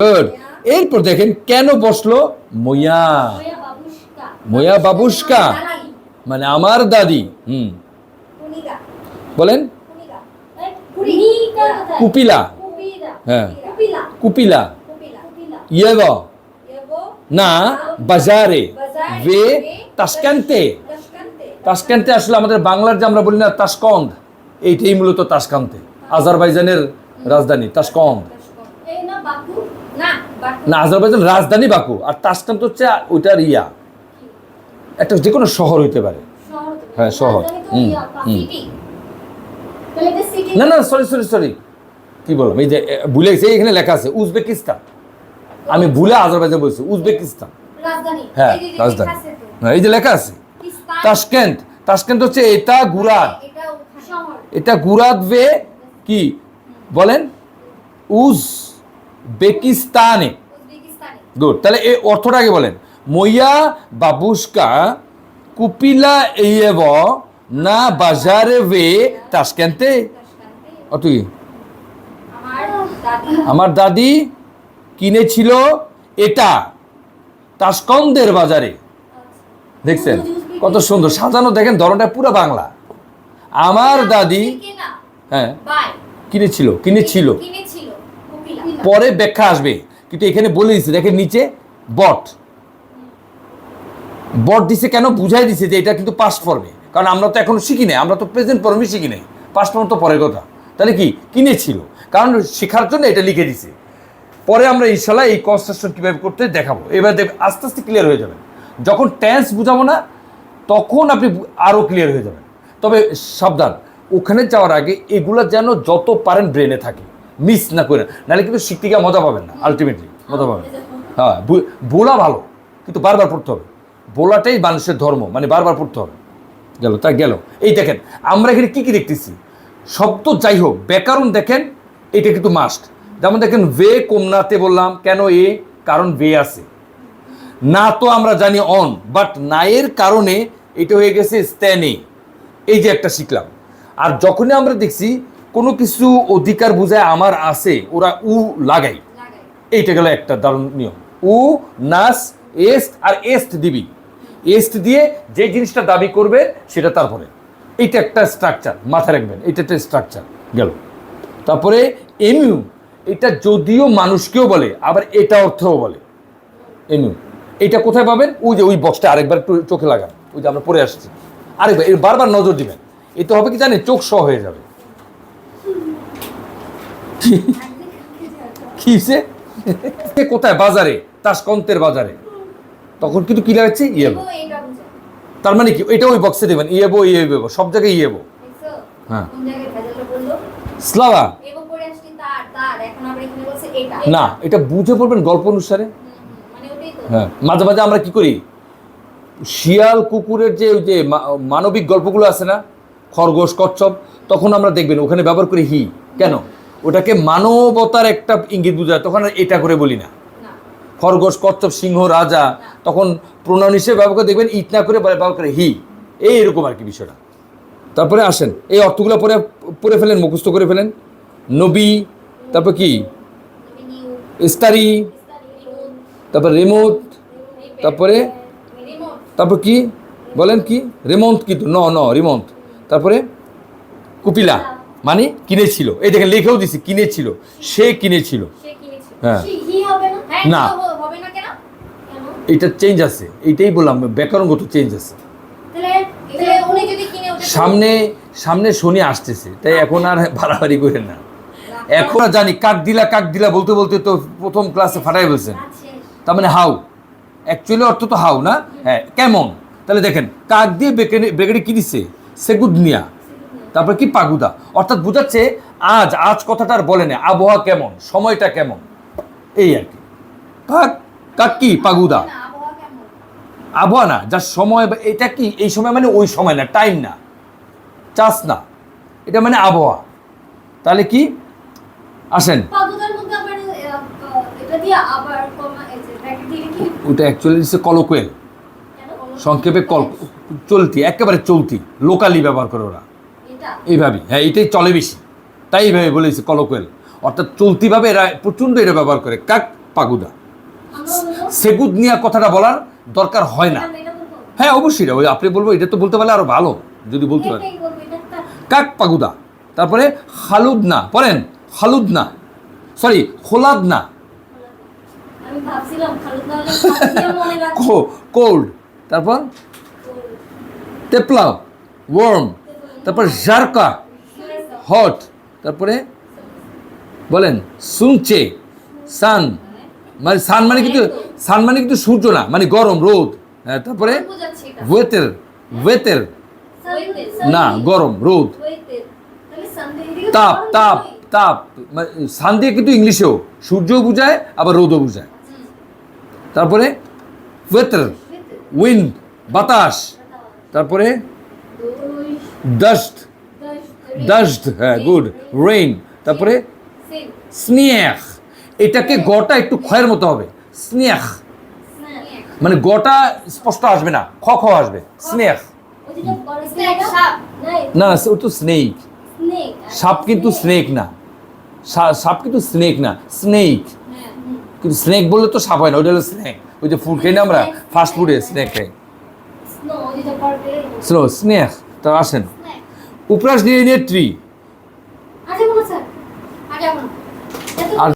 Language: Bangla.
গুড এরপর দেখেন কেন বসল? মইয়া। ময়া বাবুষ্কা ময়া বাবুষ্কা দাদি। মানে আমার দাদি। হুম। বলেন। কোথায়? কুপিলা। হ্যাঁ। কুপিলা। ইয়েগ। না বাজারে। ভে, তাসকান্তে। তাসকান্তে। আসলে আমাদের বাংলার যে আমরা বলি না তাসকন্দ এইটাই মূলত তাসকান্তে। আজারবাইজানের রাজধানী তাসকন্দ। না আজারবাইজান রাজধানী বাকু আর তাসকান্ত হচ্ছে ওইটার ইয়া। একটা যে কোনো শহর হইতে পারে। হ্যাঁ, শহর। হুম, হুম। না না সরি সরি সরি কি বললাম? এই যে ভুলে গেছি এখানে লেখা আছে উজবেকিস্তান। আমি ভুলে আজারবাইজান বলছি উজবেকিস্তান। হ্যাঁ রাজধানী। হ্যাঁ, এই যে লেখা আছে কিস্তান, তাসকেন্ট তাসকেন্ট হচ্ছে এটা গুরাদ। এটা এটা গুরাদ ভে কি? বলেন? উজ। বেকিস্তানে গুড তাহলে এই অর্থটা আগে বলেন। মইয়া বাবুস্কা কুপিলা এইব না বাজারে ভে তাসকেন্তে। অত কি? আমার দাদি। কিনেছিল এটা তাসকন্দের বাজারে। দেখছেন? কত সুন্দর। সাজানো দেখেন ধরনটা পুরো বাংলা। আমার দাদি হ্যাঁ। বাই। কিনেছিল। কিনেছিল। পরে ব্যাখ্যা আসবে। কিন্তু এখানে বলে দিচ্ছে দেখেন নিচে, বট। বট দিছে কেন? বুঝাই দিছে যে এটা কিন্তু পাস্ট ফর্মে কারণ আমরা তো এখনও শিখি নাই, আমরা তো প্রেজেন্ট ফর্মে শিখি নাই। পাস্ট ফর্ম তো পরের কথা। তাহলে কি? কিনেছিল। কারণ শেখার জন্য এটা লিখে দিছে। পরে আমরা ইনশাল্লাহ এই কনস্ট্রাকশন কীভাবে করতে দেখাবো। এবার দেখ, আস্তে আস্তে ক্লিয়ার হয়ে যাবে। যখন টেন্স বুঝাবো না, তখন আপনি আরও ক্লিয়ার হয়ে যাবেন। তবে সাবধান, ওখানে যাওয়ার আগে এগুলো যেন যত পারেন ব্রেনে থাকে। মিস না করে, নাহলে কিন্তু শিখতে গিয়ে মজা পাবেন না আলটিমেটলি মজা পাবেন হ্যাঁ বলা ভালো কিন্তু বারবার পড়তে হবে। বলাটাই মানুষের ধর্ম মানে বারবার পড়তে হবে। গেল তা গেল। এই দেখেন, আমরা এখানে কী কী দেখতেছি? শব্দ যাই হোক, ব্যাকরণ দেখেন, এটা কিন্তু মাস্ট যেমন দেখেন ভে কমনাতে বললাম, কেন এ? কারণ বে আছে। না তো আমরা জানি অন বাট নায়ের কারণে এটা হয়ে গেছে স্ট্যানে এই যে একটা শিখলাম। আর যখনই আমরা দেখছি কোনো কিছু অধিকার বুঝায় আমার আছে, ওরা উ লাগাই। এইটা গেল একটা দারুণ নিয়ম। উ, নাস, এস্ট আর এস্ট দিবি। এস্ট দিয়ে যে জিনিসটা দাবি করবে, সেটা তারপরে। এইটা একটা স্ট্রাকচার মাথায় রাখবেন এটা একটা স্ট্রাকচার গেল। তারপরে এমিউ এটা যদিও মানুষকেও বলে, আবার এটা অর্থও বলে। এমিউ এটা কোথায় পাবেন? ওই যে ওই বক্সটা আরেকবার একটু চোখে লাগান, ওই যে আমরা পরে আসছি। আরেকবার বারবার নজর দিবেন। এতে হবে কি জানেন? চোখ সহ হয়ে যাবে। কি? সে? কোথায়? বাজারে। তাসকন্তের বাজারে। তখন কিন্তু কি লাগাচ্ছে? ইয়েবো। তার মানে কি? এটা ওই বক্সে দেবেন। ইয়েবো ইয়েবো সব জায়গায় ইয়েবো। হ্যাঁ। স্লাভা না এটা বুঝে পড়বেন গল্প অনুসারে। মানে হ্যাঁ। মাঝে মাঝে আমরা কি করি? শিয়াল কুকুরের যে ওই যে মানবিক গল্পগুলো আছে না? খরগোশ কচ্ছপ তখন আমরা দেখবেন ওখানে ব্যবহার করি হি। কেন? ওটাকে মানবতার একটা ইঙ্গিত বোঝায় তখন এটা করে বলি না। খরগোশ কচ্ছপ সিংহ রাজা তখন প্রণয়ন হিসেবে ব্যবহার দেখবেন ইট না করে ব্যবহার করে হি। এই এরকম আর কি বিষয়টা। তারপরে আসেন এই অর্থগুলো পরে পড়ে ফেলেন মুখস্থ করে ফেলেন। নবী তারপর কি? ইস্তারি তারপর রিমোট তারপরে? তারপর কি? বলেন কি? রেমন্ত কিন্তু ন ন রিমন্ট তারপরে? কুপিলা। মানে কিনেছিল। এই দেখেন লিখেও দিছি কিনেছিল। সে কিনেছিল। হ্যাঁ। না? হ্যাঁ এটা চেঞ্জ আছে। এইটাই বললাম ব্যাকরণগত চেঞ্জ আছে। সামনে সামনে শনি আসতেছে তাই এখন আর বাড়াবাড়ি করে না। এখন আর জানি কাক দিলা কাক দিলা বলতে বলতে তো প্রথম ক্লাসে ফাটাই বলছেন তার মানে হাউ অ্যাকচুয়ালি অর্থ তো হাউ না? হ্যাঁ কেমন? তাহলে দেখেন কাক দিয়ে বেকেনে ব্রেকেটে কি দিচ্ছে সেগুদনিয়া তারপর কি পাগুদা? অর্থাৎ বোঝাচ্ছে আজ আজ কথাটা আর বলে না। আবহাওয়া কেমন? সময়টা কেমন? এই আর কি। কাক কাক কি পাগুদা? আবহাওয়া না যার সময় এটা কি এই সময় মানে ওই সময় না টাইম না। চাষ না। এটা মানে আবহাওয়া। তাহলে কি? আসেন। ওটা অ্যাকচুয়ালি হচ্ছে কলকুয়েল। সংক্ষেপে কল চলতি একেবারে চলতি লোকালি ব্যবহার করে ওরা। এইভাবেই হ্যাঁ এটাই চলে বেশি। তাই এইভাবে বলেছে কলকুয়েল। অর্থাৎ চলতিভাবে এরা প্রচণ্ড এটা ব্যবহার করে। কাক পাগুদা। সেগুদ নিয়া কথাটা বলার দরকার হয় না। হ্যাঁ অবশ্যই ওই আপনি বলব এটা তো বলতে পারলে আরও ভালো যদি বলতে পারেন। কাক পাগুদা। তারপরে পড়েন? সরি খোলাদনা। আমি ভাবছিলাম না হলে ভাবছিলাম মনে রাখব কোল্ড। তারপর? তেপলাও। ওয়ার্ম। তারপর জারকা, হট, তারপরে বলেন সুনচে সান মানে সান মানে কিন্তু, সান মানে কিন্তু সূর্য না মানে গরম, রোদ হ্যাঁ তারপরে ওয়েতের ওয়েতের না, গরম, রোদ। তাপ তাপ তাপ মানে সান দিয়ে কিন্তু ইংলিশেও, সূর্যও বুঝায়, আবার রোদও বুঝায়। তারপরে ওয়েটার উইন্ড বাতাস, তারপরে ডাস্ট ডাস্ট হ্যাঁ গুড রেইন তারপরে স্নেহ. এটাকে গটা একটু ক্ষয়ের মতো হবে। স্নেহ। মানে গটা স্পষ্ট আসবে না খ খ আসবে। স্নেহ। না ও তো স্নেক সাপ কিন্তু স্নেক না। সাপ কিন্তু স্নেক না স্নেক কিন্তু স্নেক বললে তো সাপ হয় না ওইটা হলো স্নেক ওই যে ফুড খাই না আমরা ফাস্ট ফুডে স্নেক খাই। স্লো স্নেক তা আসেন। উপরাস নিয়ে নিয়ে ট্রি আচ্ছা স্যার। আগে আপনার আর